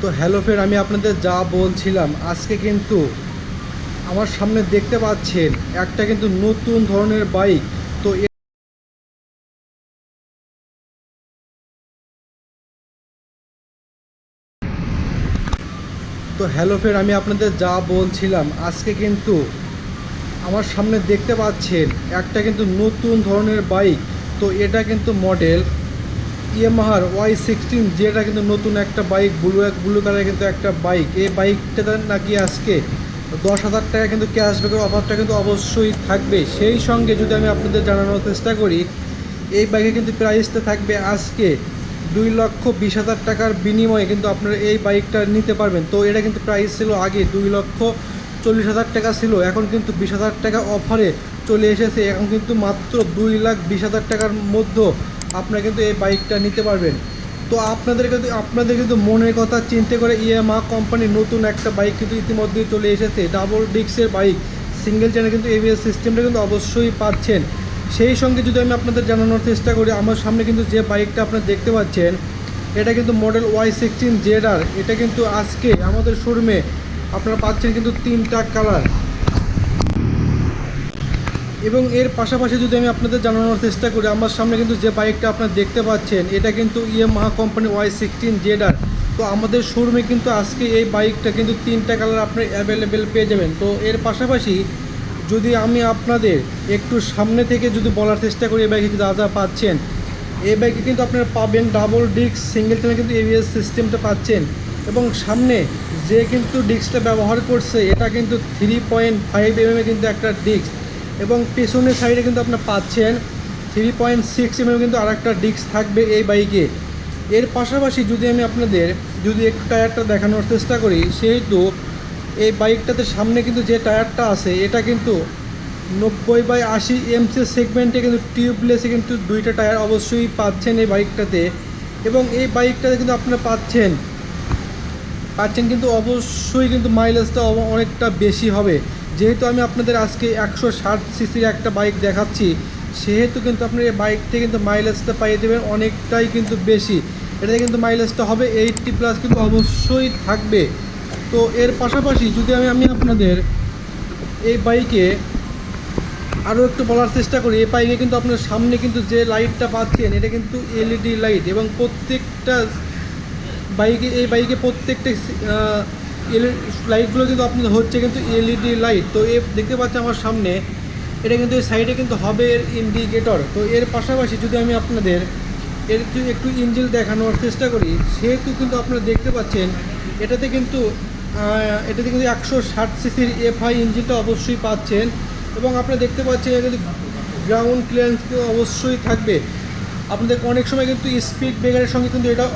তো হ্যালো ফের আমি আপনাদের যা বলছিলাম, আজকে কিন্তু আমার সামনে দেখতে পাচ্ছেন একটা কিন্তু নতুন ধরনের বাইক তো তো হ্যালো ফের আমি আপনাদের যা বলছিলাম, আজকে কিন্তু আমার সামনে দেখতে পাচ্ছেন একটা কিন্তু নতুন ধরনের বাইক তো এটা কিন্তু মডেল ইয়ামাহার ওয়াই সিক্সটিন যেটা কিন্তু নতুন একটা বাইক ব্লু এক ব্লু কালারের কিন্তু একটা বাইক এই বাইকটা নাকি আজকে দশ হাজার টাকা কিন্তু ক্যাশব্যাকের অফারটা কিন্তু অবশ্যই থাকবে। সেই সঙ্গে যদি আমি আপনাদের জানানোর চেষ্টা করি, এই বাইকে কিন্তু প্রাইসটা থাকবে আজকে দুই লক্ষ বিশ হাজার টাকার বিনিময়ে কিন্তু আপনারা এই বাইকটা নিতে পারবেন। তো এটা কিন্তু প্রাইস ছিল আগে দুই লক্ষ চল্লিশ হাজার টাকা ছিল, এখন কিন্তু বিশ হাজার টাকা অফারে চলে এসেছে। এখন কিন্তু মাত্র দুই লাখ বিশ হাজার টাকার মধ্যে আপনারা কিন্তু এই বাইকটা নিতে পারবেন। তো আপনাদের কিন্তু আপনাদের কিন্তু মনের কথা চিন্তা করে ইএমআ কোম্পানির নতুন একটা বাইক কিন্তু ইতিমধ্যেই চলে এসেছে। ডাবল ডিক্সের বাইক। সিঙ্গেল চ্যানেল কিন্তু এবিএস সিস্টেমটা কিন্তু অবশ্যই পাচ্ছেন। সেই সঙ্গে যদি আমি আপনাদের জানানোর চেষ্টা করি, আমার সামনে কিন্তু যে বাইকটা আপনারা দেখতে পাচ্ছেন, এটা কিন্তু মডেল ওয়াই সিক্সটিন জেড এটা কিন্তু আজকে আমাদের শোরুমে আপনারা পাচ্ছেন কিন্তু তিনটা কালার। এবং এর পাশাপাশি যদি আমি আপনাদের জানানোর চেষ্টা করি, আমার সামনে কিন্তু যে বাইকটা আপনারা দেখতে পাচ্ছেন, এটা কিন্তু ইয়ামাহা কোম্পানি ওয়াই সিক্সটিন জেডার তো আমাদের শোরুমে কিন্তু আজকে এই বাইকটা কিন্তু তিনটা কালার আপনি অ্যাভেলেবেল পেয়ে যাবেন। তো এর পাশাপাশি যদি আমি আপনাদের একটু সামনে থেকে যদি বলার চেষ্টা করি, এই বাইকে যা যা পাচ্ছেন, এই বাইকে কিন্তু আপনারা পাবেন ডাবল ডিস্ক সিঙ্গেল চ্যানেল কিন্তু এবিএস সিস্টেমটা পাচ্ছেন। এবং সামনে যে কিন্তু ডিস্কটা ব্যবহার করছে, এটা কিন্তু থ্রি পয়েন্ট ফাইভ এমএম কিন্তু একটা ডিস্ক এবং পেছনের সাইডে কিন্তু আপনার পাচ্ছেন থ্রি পয়েন্ট সিক্স এমএম কিন্তু আর একটা ডিস্ক থাকবে এই বাইকে এর পাশাপাশি যদি আমি আপনাদের, যদি একটু টায়ারটা দেখানোর চেষ্টা করি, সেহেতু এই বাইকটাতে সামনে কিন্তু যে টায়ারটা আছে, এটা কিন্তু নব্বই বাই আশি এমসি সেগমেন্টে কিন্তু টিউবলেসে কিন্তু দুইটা টায়ার অবশ্যই পাচ্ছেন এই বাইকটাতে এবং এই বাইকটাতে কিন্তু আপনারা পাচ্ছেন পাচ্ছেন কিন্তু অবশ্যই কিন্তু মাইলেজটা অনেকটা বেশি হবে। যেহেতু আমি আপনাদের আজকে একশো ষাট সিসির একটা বাইক দেখাচ্ছি, সেহেতু কিন্তু আপনার এই বাইক থেকে কিন্তু মাইলেজটা পাইয়ে দেবেন অনেকটাই কিন্তু বেশি। এটাতে কিন্তু মাইলেজটা হবে এইটটি প্লাস কিন্তু অবশ্যই থাকবে। তো এর পাশাপাশি যদি আমি আমি আপনাদের এই বাইকে আরও একটু বলার চেষ্টা করি, এই বাইকে কিন্তু আপনার সামনে কিন্তু যে লাইটটা পাচ্ছেন, এটা কিন্তু এলইডি লাইট এবং প্রত্যেকটা বাইকে এই বাইকে প্রত্যেকটা লাইটগুলো কিন্তু আপনাদের হচ্ছে কিন্তু এলইডি লাইট তো এ দেখতে পাচ্ছেন আমার সামনে, এটা কিন্তু এই সাইডে কিন্তু হবে এর ইন্ডিকেটর তো এর পাশাপাশি যদি আমি আপনাদের এর একটু ইঞ্জিল দেখানোর চেষ্টা করি, সেহেতু কিন্তু আপনারা দেখতে পাচ্ছেন, এটাতে কিন্তু এটাতে কিন্তু একশো ষাট সিসির এফআই ইঞ্জিনটা অবশ্যই পাচ্ছেন। এবং আপনারা দেখতে পাচ্ছেন এটা কিন্তু গ্রাউন্ড ক্লিয়ারেন্স অবশ্যই থাকবে। আপনাদের অনেক সময় কিন্তু স্পিড ব্রেকারের সঙ্গে কিন্তু এটা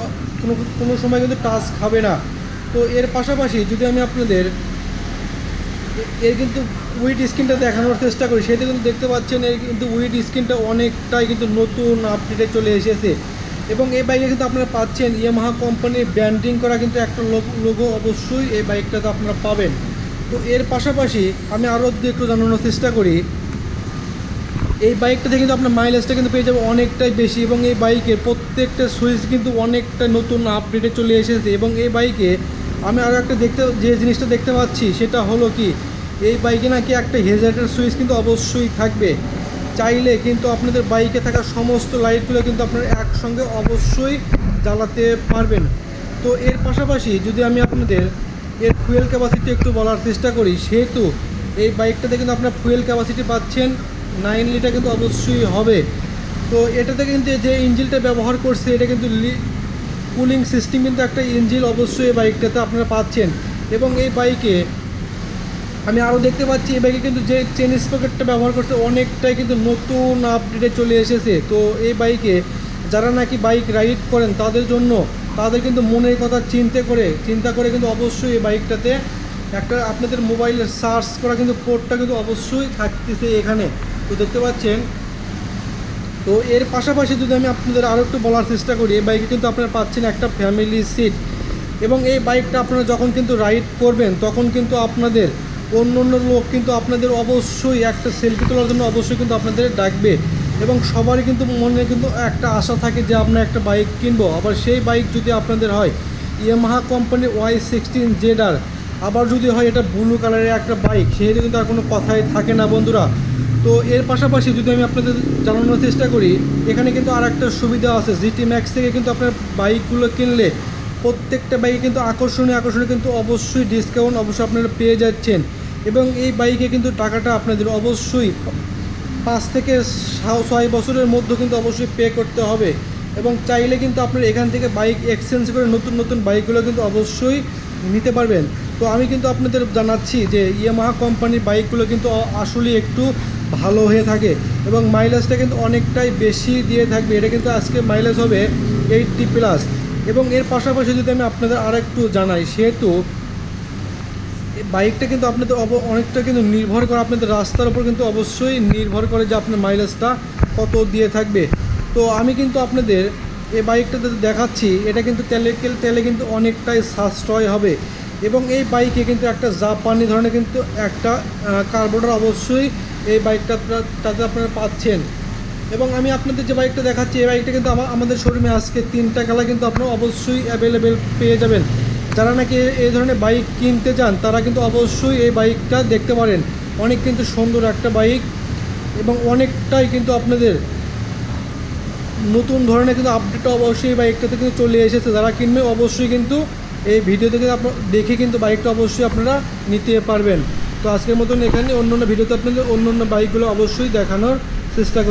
কোনো কোনো সময় কিন্তু টাচ খাবে না। তো এর পাশাপাশি যদি আমি আপনাদের এর কিন্তু উইড স্ক্রিনটা দেখানোর চেষ্টা করি, সেটা কিন্তু দেখতে পাচ্ছেন, এর কিন্তু উইড স্ক্রিনটা অনেকটাই কিন্তু নতুন আপডেটে চলে এসেছে। এবং এই বাইকে কিন্তু আপনারা পাচ্ছেন ইয়ামাহা কোম্পানির ব্র্যান্ডিং করা কিন্তু একটা লোগো অবশ্যই এই বাইকটাতে আপনারা পাবেন। তো এর পাশাপাশি আমি আরও একটু জানানোর চেষ্টা করি, এই বাইকটাতে কিন্তু আপনার মাইলেজটা কিন্তু পেয়ে যাবে অনেকটাই বেশি এবং এই বাইকের প্রত্যেকটা সুইচ কিন্তু অনেকটা নতুন আপডেটে চলে এসেছে এবং এই বাইকে আমি আরও একটা দেখতে যে জিনিসটা দেখতে পাচ্ছি, সেটা হলো কি, এই বাইকে নাকি একটা হেজার্টের সুইচ কিন্তু অবশ্যই থাকবে। চাইলে কিন্তু আপনাদের বাইকে থাকা সমস্ত লাইটগুলো কিন্তু আপনারা একসঙ্গে অবশ্যই জ্বালাতে পারবেন। তো এর পাশাপাশি যদি আমি আপনাদের এর ফুয়েল ক্যাপাসিটি একটু বলার চেষ্টা করি, সেহেতু এই বাইকটাতে কিন্তু আপনার ফুয়েল ক্যাপাসিটি পাচ্ছেন নাইন লিটার কিন্তু অবশ্যই হবে। তো এটাতে কিন্তু যে ইঞ্জিনটা ব্যবহার করছে, এটা কিন্তু কুলিং সিস্টেম কিন্তু একটা ইঞ্জিন অবশ্যই এই বাইকটাতে আপনারা পাচ্ছেন। এবং এই বাইকে আমি আরও দেখতে পাচ্ছি, এই বাইকে কিন্তু যে চেন স্পকেটটা ব্যবহার করছে, অনেকটাই কিন্তু নতুন আপডেটে চলে এসেছে। তো এই বাইকে যারা নাকি বাইক রাইড করেন, তাদের জন্য তাদের কিন্তু মনের কথা চিন্তা করে চিন্তা করে কিন্তু অবশ্যই এই বাইকটাতে একটা আপনাদের মোবাইলের সার্চ করা কিন্তু পোর্টটা কিন্তু অবশ্যই থাকতেছে এখানে। তো দেখতে পাচ্ছেন তো এর পাশাপাশি যদি আমি আপনাদের আরও একটু বলার চেষ্টা করি, এই বাইকে কিন্তু আপনারা পাচ্ছেন একটা ফ্যামিলি সিট এবং এই বাইকটা আপনারা যখন কিন্তু রাইড করবেন, তখন কিন্তু আপনাদের অন্য অন্য লোক কিন্তু আপনাদের অবশ্যই একটা সেলফি তোলার জন্য অবশ্যই কিন্তু আপনাদের ডাকবে এবং সবারই কিন্তু মনে কিন্তু একটা আশা থাকে যে আমরা একটা বাইক কিনবো। আবার সেই বাইক যদি আপনাদের হয় ইয়ামাহা কোম্পানির ওয়াই সিক্সটিন জেডার আবার যদি হয় এটা ব্লু কালারের একটা বাইক, সেহেতু কিন্তু আর কোনো কথাই থাকে না বন্ধুরা। তো এর পাশাপাশি যদি আমি আপনাদের জানানোর চেষ্টা করি, এখানে কিন্তু আর একটা সুবিধা আছে জিটি ম্যাক্স থেকে কিন্তু আপনার বাইকগুলো কিনলে প্রত্যেকটা বাইকে কিন্তু আকর্ষণীয় আকর্ষণীয় কিন্তু অবশ্যই ডিসকাউন্ট অবশ্যই আপনারা পেয়ে যাচ্ছেন। এবং এই বাইকে কিন্তু টাকাটা আপনাদের অবশ্যই পাঁচ থেকে ছয় বছরের মধ্যে কিন্তু অবশ্যই পে করতে হবে। এবং চাইলে কিন্তু আপনার এখান থেকে বাইক এক্সচেঞ্জ করে নতুন নতুন বাইকগুলো কিন্তু অবশ্যই নিতে পারবেন। তো আমি কিন্তু আপনাদের জানাচ্ছি যে ইয়ামাহা কোম্পানির বাইকগুলো কিন্তু আসলে একটু ভালো হয়ে থাকে এবং মাইলেজটা কিন্তু অনেকটাই বেশি দিয়ে থাকবে। এটা কিন্তু আজকে মাইলেজ হবে এইটটি প্লাস এবং এর পাশাপাশি যদি আমি আপনাদের আর একটু জানাই, সেহেতু বাইকটা কিন্তু আপনাদের অব- অনেকটা কিন্তু নির্ভর করে আপনাদের রাস্তার উপর কিন্তু অবশ্যই নির্ভর করে যে আপনার মাইলেজটা কত দিয়ে থাকবে। তো আমি কিন্তু আপনাদের এই বাইকটাতে দেখাচ্ছি, এটা কিন্তু তেলে তেলে কিন্তু অনেকটাই সাশ্রয় হবে। এবং এই বাইকে কিন্তু একটা জাপানি ধরনের কিন্তু একটা কার্বোটার অবশ্যই এই বাইকটা তাতে আপনারা পাচ্ছেন। এবং আমি আপনাদের যে বাইকটা দেখাচ্ছি, এই বাইকটা কিন্তু আমা- আমাদের শোরুমে আজকে তিনটা কালার কিন্তু আপনারা অবশ্যই অ্যাভেলেবেল পেয়ে যাবেন। যারা নাকি এই ধরনের বাইক কিনতে চান, তারা কিন্তু অবশ্যই এই বাইকটা দেখতে পারেন। অনেক কিন্তু সুন্দর একটা বাইক এবং অনেকটাই কিন্তু আপনাদের নতুন ধরনের কিন্তু আপডেট অবশ্যই বাইকটাতে কিন্তু চলে এসেছে। যারা কিনবে অবশ্যই কিন্তু এই ভিডিও থেকে দেখে কিন্তু বাইকটা অবশ্যই আপনারা নিতে পারবেন। তো আজকের মতন এখানে অন্য অন্য ভিডিওতে আপনাদের অন্য অন্য বাইকগুলো অবশ্যই দেখানোর চেষ্টা করবেন